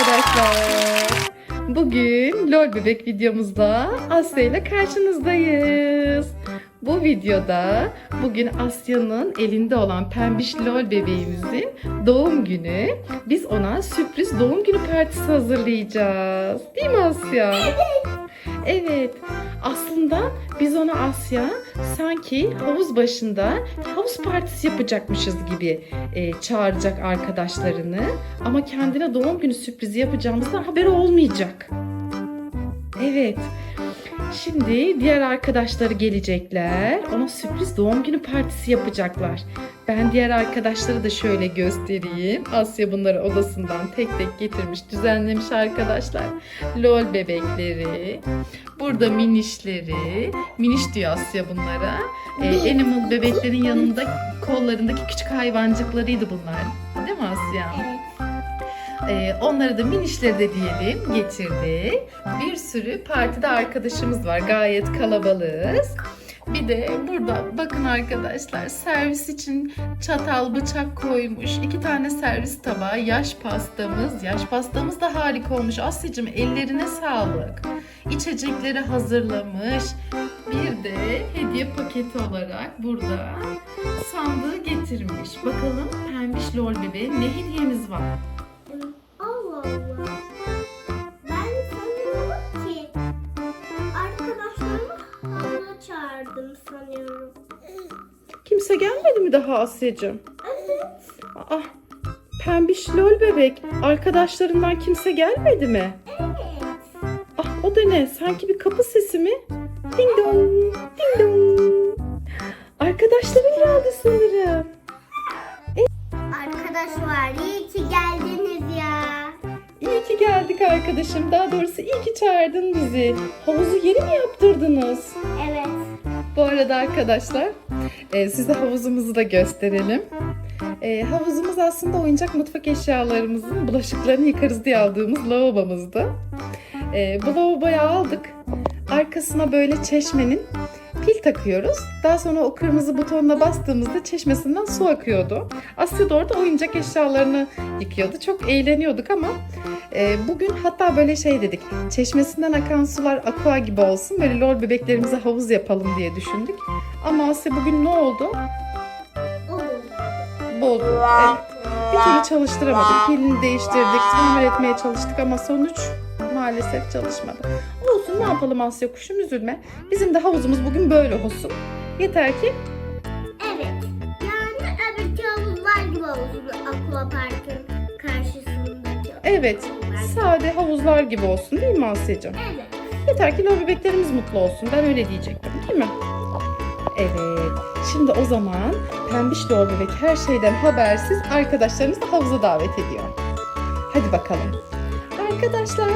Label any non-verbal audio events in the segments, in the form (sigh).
arkadaşlar. Bugün LOL bebek videomuzda Asya ile karşınızdayız. Bu videoda bugün Asya'nın elinde olan pembiş LOL bebeğimizin doğum günü. Biz ona sürpriz doğum günü partisi hazırlayacağız. Değil mi Asya? Evet. Aslında biz ona Asya sanki havuz başında havuz partisi yapacakmışız gibi e, çağıracak arkadaşlarını. Ama kendine doğum günü sürprizi yapacağımızdan haberi olmayacak. Evet. Şimdi diğer arkadaşları gelecekler. Ona sürpriz doğum günü partisi yapacaklar. Ben diğer arkadaşları da şöyle göstereyim. Asya bunları odasından tek tek getirmiş, düzenlemiş arkadaşlar. LOL bebekleri, burada minişleri, miniş diyor Asya bunlara. Ee, animal bebeklerin yanında kollarındaki küçük hayvancıklarıydı bunlar. Değil mi Asya? Evet. Ee, onları da minişleri de diyelim getirdi. Bir sürü partide arkadaşımız var. Gayet kalabalığız. Bir de burada bakın arkadaşlar servis için çatal bıçak koymuş. iki tane servis tabağı, yaş pastamız. Yaş pastamız da harika olmuş. Asya'cığım ellerine sağlık. İçecekleri hazırlamış. Bir de hediye paketi olarak burada sandığı getirmiş. Bakalım pembiş lol bebeğe ne hediyemiz var? Çağırdım sanıyorum. Kimse gelmedi mi daha Asya'cığım? Evet. Aa, pembiş lol bebek. Arkadaşlarından kimse gelmedi mi? Evet. Ah o da ne? Sanki bir kapı sesi mi? Ding dong, ding dong. Arkadaşları geldi sanırım. Arkadaşlar iyi ki geldiniz geldik arkadaşım. Daha doğrusu iyi ki çağırdın bizi. Havuzu yeni mi yaptırdınız? Evet. Bu arada arkadaşlar e, size havuzumuzu da gösterelim. E, havuzumuz aslında oyuncak mutfak eşyalarımızın bulaşıklarını yıkarız diye aldığımız lavabomuzdu. E, bu lavaboyu aldık. Arkasına böyle çeşmenin pil takıyoruz. Daha sonra o kırmızı butonuna bastığımızda çeşmesinden su akıyordu. Asya da orada oyuncak eşyalarını yıkıyordu. Çok eğleniyorduk ama e, bugün hatta böyle şey dedik. Çeşmesinden akan sular aqua gibi olsun. Böyle lol bebeklerimize havuz yapalım diye düşündük. Ama Asya bugün ne oldu? Bozdu. Evet. Bir türlü çalıştıramadık. Pilini değiştirdik. Tamir etmeye çalıştık ama sonuç maalesef çalışmadı. Ne yapalım Asya kuşum üzülme. Bizim de havuzumuz bugün böyle olsun. Yeter ki Evet. Yani öbürkü havuzlar gibi olsun. Aqua Park'ın karşısındaki. evet sade havuzlar gibi olsun değil mi Asya'cığım? Evet. Yeter ki lol bebeklerimiz mutlu olsun. Ben öyle diyecektim değil mi? Evet. Şimdi o zaman pembiş lol bebek her şeyden habersiz arkadaşlarımızı havuza davet ediyor. Hadi bakalım. Arkadaşlar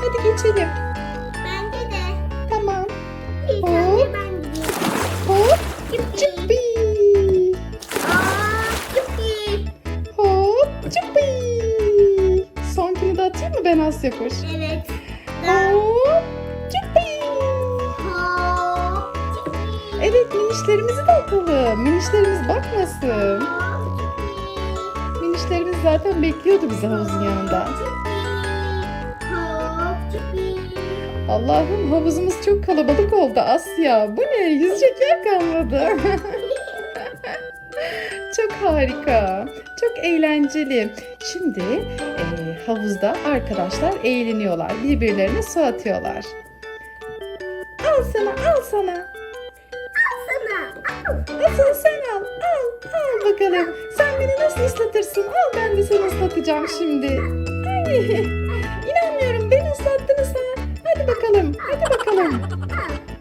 hadi geçelim. Hop. Aa, yuppi. Hop cıppi. Sonkini de atayım mı ben Asya kuş? Evet. Hop cıppi. Hop. Yuppi. Evet minişlerimizi de atalım. Minişlerimiz bakmasın. Hop. Minişlerimiz zaten bekliyordu bizi havuzun yanında. Allah'ım havuzumuz çok kalabalık oldu Asya. Bu ne? Yüzecek yer kalmadı. (laughs) çok harika. Çok eğlenceli. Şimdi e, havuzda arkadaşlar eğleniyorlar. Birbirlerine su atıyorlar. Al sana, al sana. Sana. Asıl sen al. Al, al bakalım. Sen beni nasıl ıslatırsın? Al ben de seni ıslatacağım şimdi. Ay, (laughs) inanmıyorum bakalım, hadi bakalım.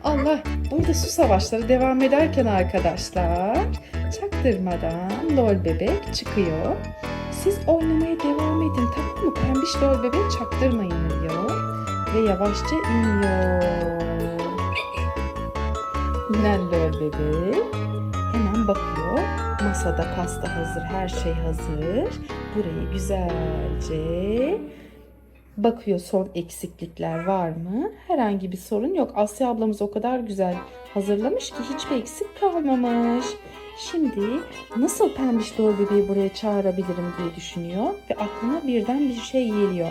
Allah, burada su savaşları devam ederken arkadaşlar çaktırmadan lol bebek çıkıyor. Siz oynamaya devam edin tamam mı? Pembiş lol bebek çaktırmayın diyor. Ve yavaşça iniyor. İnen lol bebek hemen bakıyor. Masada pasta hazır, her şey hazır. Burayı güzelce bakıyor son eksiklikler var mı? Herhangi bir sorun yok. Asya ablamız o kadar güzel hazırlamış ki hiçbir eksik kalmamış. Şimdi nasıl pembiş lol bebeği buraya çağırabilirim diye düşünüyor ve aklına birden bir şey geliyor.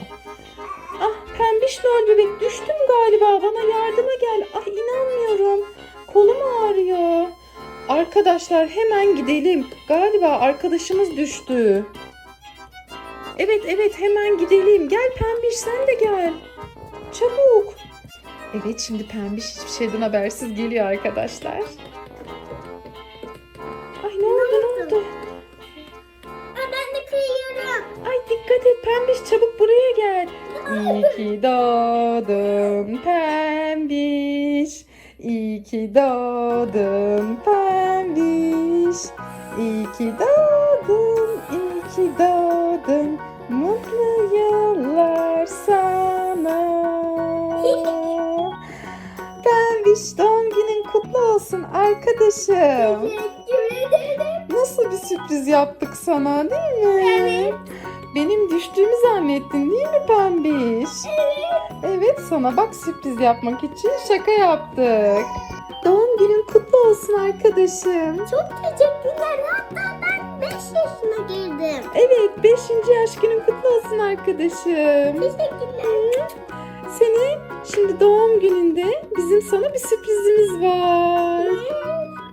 pembiş lol bebek düştüm galiba. Bana yardıma gel. Ay inanmıyorum. Kolum ağrıyor. Arkadaşlar hemen gidelim. Galiba arkadaşımız düştü. Evet evet hemen gidelim. Gel pembiş sen de gel. Çabuk. Evet şimdi pembiş hiçbir şeyden habersiz geliyor arkadaşlar. Ay ne oldu ne oldu? Aa, ben de kıyıyorum. Ay dikkat et pembiş çabuk buraya gel. İyi ki doğdun pembiş. İyi ki doğdun pembiş. İyi ki doğdun, iyi ki doğdun. Mutlu yıllar sana. Pembiş doğum günün kutlu olsun arkadaşım. Teşekkür ederim. Nasıl bir sürpriz yaptık sana değil mi? Evet. Benim düştüğümü zannettin değil mi Pembiş? Evet. Evet sana bak sürpriz yapmak için şaka yaptık. Doğum günün kutlu olsun arkadaşım. Çok teşekkürler. Hatta ben 5 yaşına girdim. Evet 5. yaş günün kutlu olsun arkadaşım. Teşekkürler. Seni şimdi doğum gününde bizim sana bir sürprizimiz var.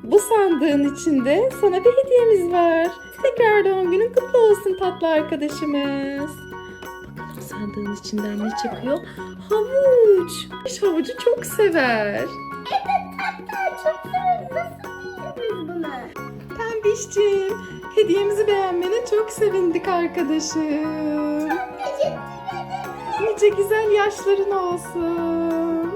Bu sandığın içinde sana bir hediyemiz var. Tekrar doğum günün kutlu olsun tatlı arkadaşımız. Bakalım sandığın içinden ne çıkıyor? Havuç. Hiç havucu çok sever. Evet hatta çok severiz. Nasıl bildiniz bunu? Pembişciğim, hediyemizi beğenmene çok sevindik arkadaşım. Çok teşekkür ederim. Nice güzel yaşların olsun.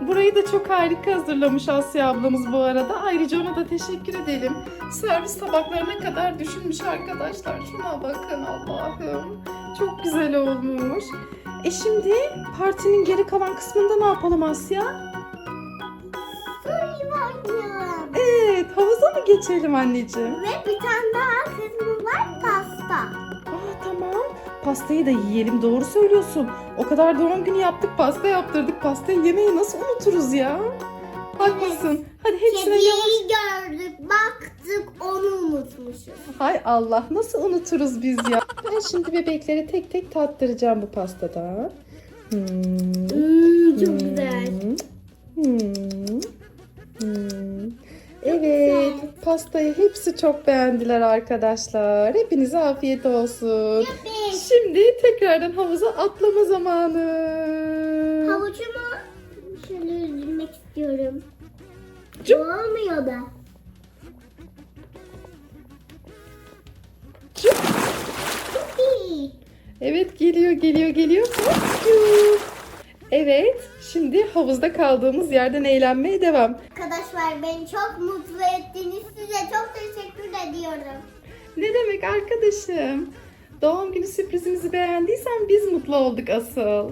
Burayı da çok harika hazırlamış Asya ablamız bu arada. Ayrıca ona da teşekkür edelim. Servis tabaklarına kadar düşünmüş arkadaşlar. Şuna bakın Allah'ım. Çok güzel olmuş. E şimdi partinin geri kalan kısmında ne yapalım Asya? Geçelim anneciğim? Ve bir tane daha kısmı var pasta. Aa tamam. Pastayı da yiyelim. Doğru söylüyorsun. O kadar doğum günü yaptık, pasta yaptırdık. Pastayı yemeyi nasıl unuturuz ya? Haklısın. Hadi hepsine yavaş. Kediyi gördük, baktık, onu unutmuşuz. Hay Allah nasıl unuturuz biz ya? Ben şimdi bebekleri tek tek tattıracağım bu pastadan. Hmm. Hmm, çok güzel. Hmm. Hmm. Evet, pastayı hepsi çok beğendiler arkadaşlar. Hepinize afiyet olsun. Beş. Şimdi tekrardan havuza atlama zamanı. Havucumu şöyle üzülmek istiyorum. Cıp. Olmuyor da. İyi. Evet geliyor geliyor geliyor. Evet şimdi havuzda kaldığımız yerden eğlenmeye devam. Arkadaşlar beni çok mutlu ettiniz. Size çok teşekkür ediyorum. Ne demek arkadaşım? Doğum günü sürprizimizi beğendiysen biz mutlu olduk asıl.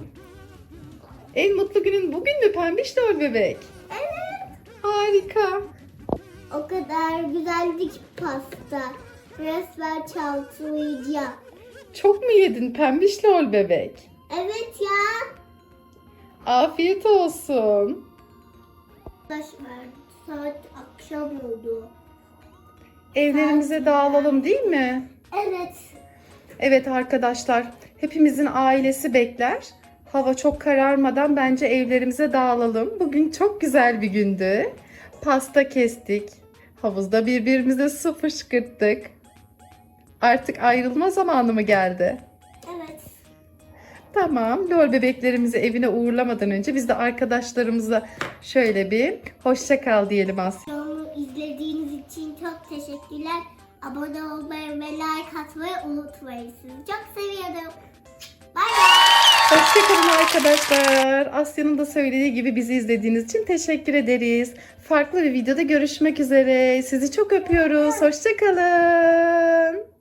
En mutlu günün bugün mü pembiş dol bebek? Evet. Harika. O kadar güzeldi ki pasta. Resmen çaltlayacağım. Çok mu yedin pembiş lol bebek? Evet ya. Afiyet olsun. Arkadaşlar saat akşam oldu. Evlerimize dağılalım değil mi? Evet. Evet arkadaşlar, hepimizin ailesi bekler. Hava çok kararmadan bence evlerimize dağılalım. Bugün çok güzel bir gündü. Pasta kestik. Havuzda birbirimize su fışkırttık. Artık ayrılma zamanı mı geldi? Tamam, lol bebeklerimizi evine uğurlamadan önce biz de arkadaşlarımıza şöyle bir hoşça kal diyelim Asya. Videomu izlediğiniz için çok teşekkürler. Abone olmayı ve like atmayı unutmayın. Sizi çok seviyorum. Bay bay. Hoşçakalın arkadaşlar. Asya'nın da söylediği gibi bizi izlediğiniz için teşekkür ederiz. Farklı bir videoda görüşmek üzere. Sizi çok öpüyoruz. Hoşçakalın.